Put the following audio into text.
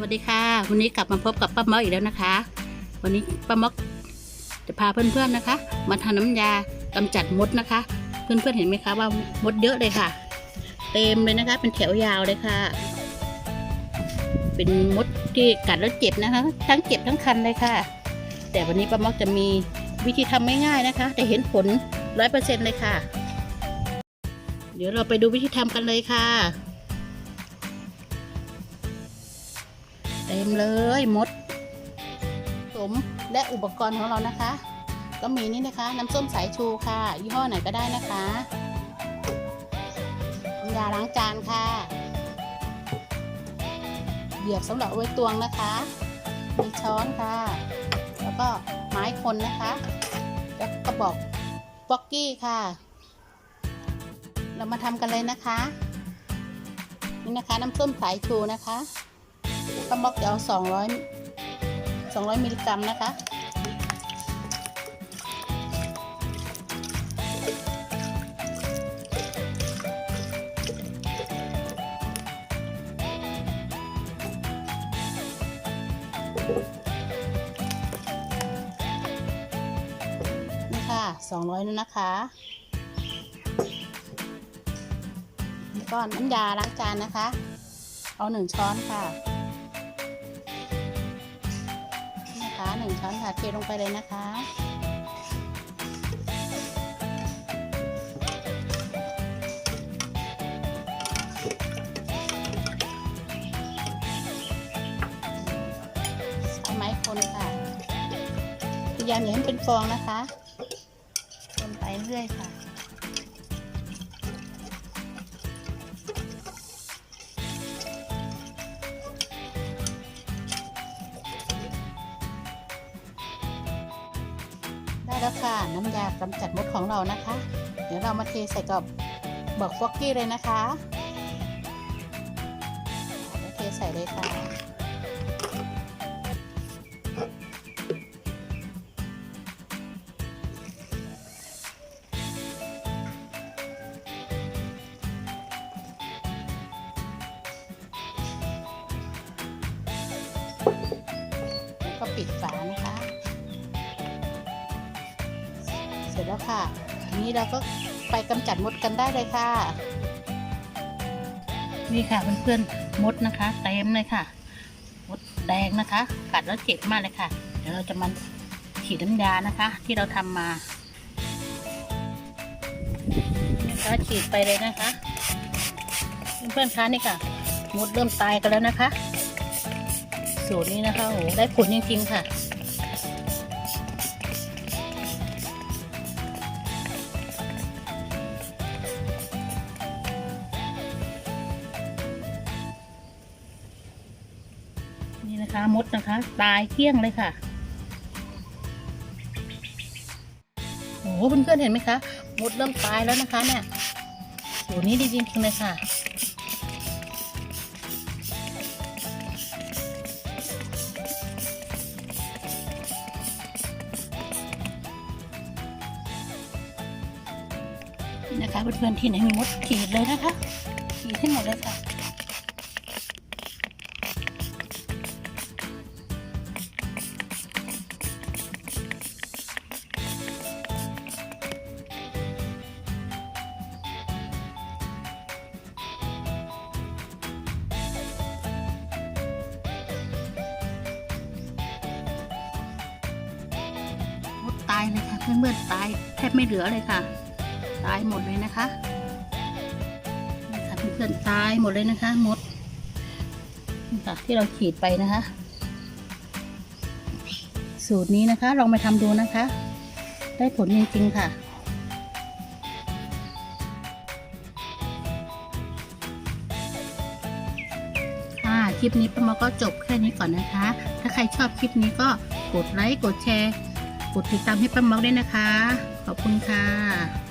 วัสดีค่ะ วันนี้กลับมาพบกับป้าม็อกอีกแล้วนะคะ วันนี้ป้าม็อกจะพาเพื่อนๆนะคะ มาทำน้ำยากำจัดมดนะคะ เพื่อนๆเห็นไหมคะว่ามดเยอะเลยค่ะ เต็มเลยนะคะ เป็นแถวยาวเลยค่ะ เป็นมดที่กัดแล้วเจ็บนะคะ ทั้งเจ็บทั้งคันเลยค่ะ แต่วันนี้ป้าม็อกจะมีวิธีทำง่ายๆนะคะ แต่เห็นผลร้อยเปอร์เซ็นต์เลยค่ะ เดี๋ยวเราไปดูวิธีทำกันเลยค่ะ ต็มเลยมดสมและอุปกรณ์ของเรานะคะ ก็มีนี่นะคะ น้ำส้มสายชูค่ะ ยี่ห้อไหนก็ได้นะคะยาล้างจานค่ะเหยียบสำหรับไว้ตวงนะคะมีช้อนค่ะ แล้วก็ไม้คนนะคะ แล้วกระบอกบ็อกกี้ค่ะ เรามาทำกันเลยนะคะ นี่นะคะน้ำส้มสายชูนะคะ ป้าม็อกจะเอา200 200มิลลิกรัมนะคะนี่ค่ะ 200นั่นนะคะแล้วก็น้ำยาล้างจานนะคะ เอาหนึ่งช้อนค่ะ หนึ่งช้อนค่ะเทลงไปเลยนะคะเอาไม้คนค่ะพยายามอย่าให้เป็นฟองนะคะ คนไปเรื่อยค่ะ ได้แล้วค่ะ น้ำยากำจัดมดของเรานะคะ เดี๋ยวเรามาเทใส่กับบอกฟอกกี้เลยนะคะเทใส่เลยค่ะแล้วก็ปิดฝานะคะ สร็จแล้วค่ะ ทีนี้เราก็ไปกำจัดมดกันได้เลยค่ะ นี่ค่ะเพื่อนๆมดนะคะเต็มเลยค่ะ มดแดงนะคะ กัดแล้วเจ็บมากเลยค่ะ เดี๋ยวเราจะมาฉีดน้ำยานะคะ ที่เราทำมานะคะฉีดไปเลยนะคะ เพื่อนๆคะนี่ค่ะ มดเริ่มตายกันแล้วนะคะ สูตรนี้นะคะโอ้โหได้ผลจริงๆค่ะ นี่นะคะมดนะคะ ตายเกลี้ยงเลยค่ะโอ้โหเพื่อนๆเห็นไหมคะมดเริ่มตายแล้วนะคะเนี่ยโหนี่ดีจริงๆเลยค่ะนี่นะคะเพื่อนๆที่ไหนมีมดขีดเลยนะคะขีดให้หมดเลยค่ะายเลยค่ะเพื่อนๆตายแทบไม่เหลือเลยค่ะ ตายหมดเลยนะคะนี่ค่ะเพื่อนๆตายหมดเลยนะคะมดค่ะที่เราขีดไปนะคะ สูตรนี้นะคะลองไปทำดูนะคะ ได้ผลจริงๆค่ะค่ะคลิปนี้ป้ามาก็จบแค่นี้ก่อนนะคะ ถ้าใครชอบคลิปนี้ก็กดไลค์ กดแชร์ กดติดตามให้ป้าม็อกด้วยนะคะ ขอบคุณค่ะ